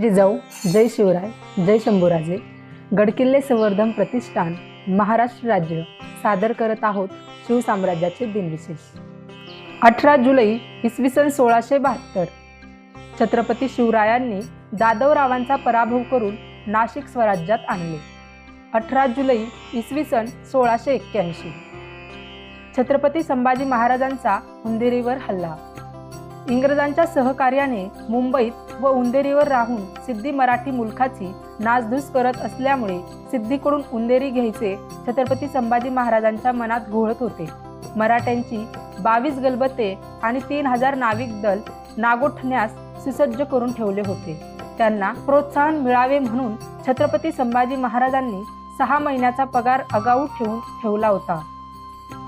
जिजाऊ जय शिवराय जय शंभूराजे. गडकिल्ले संवर्धन प्रतिष्ठान महाराष्ट्र राज्य. सादर करत आहोत शिवसाम्राज्याचे दिनविशेष. अठरा जुलै इसवी सन सोळाशे बहात्तर. छत्रपती शिवरायांनी जाधवरावांचा पराभव करून नाशिक स्वराज्यात आणले. अठरा जुलै इसवी सन सोळाशे एक्क्याऐंशी. छत्रपती संभाजी महाराजांचा उंदेरीवर हल्ला. इंग्रजांच्या सहकार्याने मुंबईत व उंदेरीवर राहून सिद्धी मराठी मुलखाची नासधूस करत असल्यामुळे सिद्धीकडून उंदेरी घ्यायचे छत्रपती संभाजी महाराजांच्या मनात घोळत होते. मराठ्यांची बावीस गलबते आणि तीन हजार नाविक दल नागोठण्यास सुसज्ज करून ठेवले होते. त्यांना प्रोत्साहन मिळावे म्हणून छत्रपती संभाजी महाराजांनी सहा महिन्याचा पगार अगाऊ ठेवून ठेवला होता.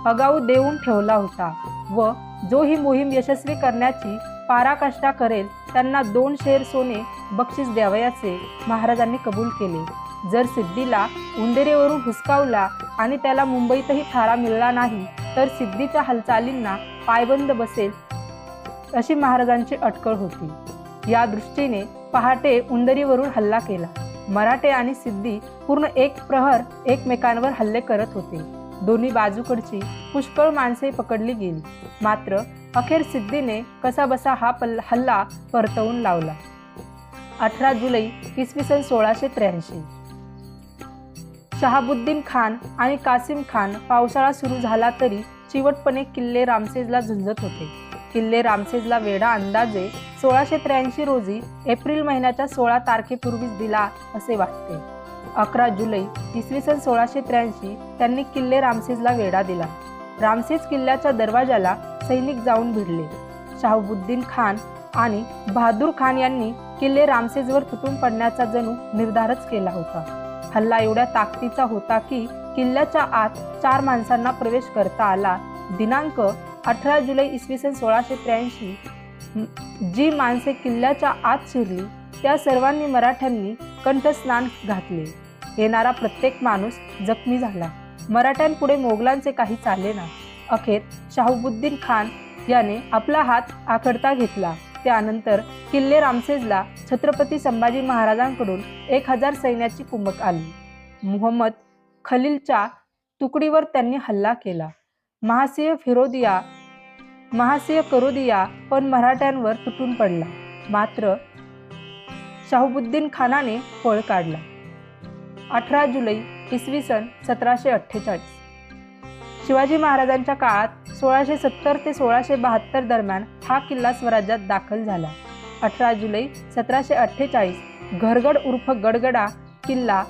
अगाऊ देऊन ठेवला होता व जो ही मोहीम यशस्वी करण्याची पाराकाष्ठा करेल त्यांना दोन शेर सोने बक्षीस द्यावयाचे महाराजांनी कबूल केले. जर सिद्धीला उंदेरीवरून हुसकावला आणि त्याला मुंबईतही थारा मिळाला नाही तर सिद्धीच्या हालचालींना पायबंद बसेल अशी महाराजांची अटकळ होती. या दृष्टीने पहाटे उंदरीवरून हल्ला केला. मराठे आणि सिद्धी पूर्ण एक प्रहर एकमेकांवर हल्ले करत होते. दोन्ही बाजूकडची पुष्कळ माणसे पकडली गेली. मात्र अखेर सिद्धीने कसाबसा हा पल हल्ला परतवून लावला. अठरा जुलै इसवी सन सोळाशे त्र्याऐंशी. शहाबुद्दीन खान आणि कासिम खान पावसाळा सुरू झाला तरी चिवटपणे किल्ले रामसेजला झुंजत होते. किल्ले रामसेजला वेढा अंदाजे सोळाशे त्र्याऐंशी रोजी एप्रिल महिन्याच्या सोळा तारखेपूर्वीच दिला असे वाटते. अकरा जुलै इसवी सन सोळाशे त्र्याऐंशी त्यांनी किल्ले रामसेजला वेढा दिला. रामसेज किल्ल्याच्या दरवाजाला सैनिक जाऊन भिडले. शाहबुद्दीन खान आणि बहादूर खान यांनी किल्ले रामसेजवर तुटून पडण्याचा जणू निर्धारच केला होता. हल्ला एवढ्या ताकदीचा होता की किल्ल्याच्या आत चार माणसांना प्रवेश करता आला. दिनांक अठरा जुलै इसवी सन सोळाशे त्र्याऐंशी. जी माणसे किल्ल्याच्या आत शिरली त्या सर्वांनी मराठ्यांनी कंठस्नान घातले. येणारा प्रत्येक माणूस जखमी झाला. मराठ्यांपुढे मोगलांचे काही चालले ना अखेर शाहबुद्दीन खान याने आपला हात आखडता घेतला. त्यानंतर किल्ले रामसेजला छत्रपती संभाजी महाराजांकडून एक हजार सैन्याची कुमक आली. मोहम्मद खलीलच्या तुकडीवर त्यांनी हल्ला केला. महासिंह फिरोदिया महासिंह करोदिया पण मराठ्यांवर तुटून पडला. मात्र शाहबुद्दीन खानाने पळ काढला. अठरा जुलै इसवी सन सतराशे अठ्ठेचाळीस. शिवाजी महाराजांच्या काळात सोळाशे सत्तर ते सोळाशे बहात्तर दरम्यान हा किल्ला स्वराज्यात दाखल झाला. अठरा जुलै सतराशे अठ्ठेचाळीस घरगड उर्फ गडगडा किल्ला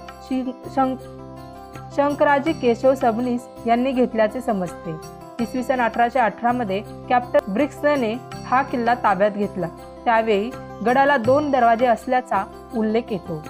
शंक शंकराजी केशव सबनीस यांनी घेतल्याचे समजते. इसवी सन अठराशे अठरामध्ये कॅप्टन ब्रिक्सने हा किल्ला ताब्यात घेतला. त्यावेळी गडाला दोन दरवाजे असल्याचा उल्लेख येतो.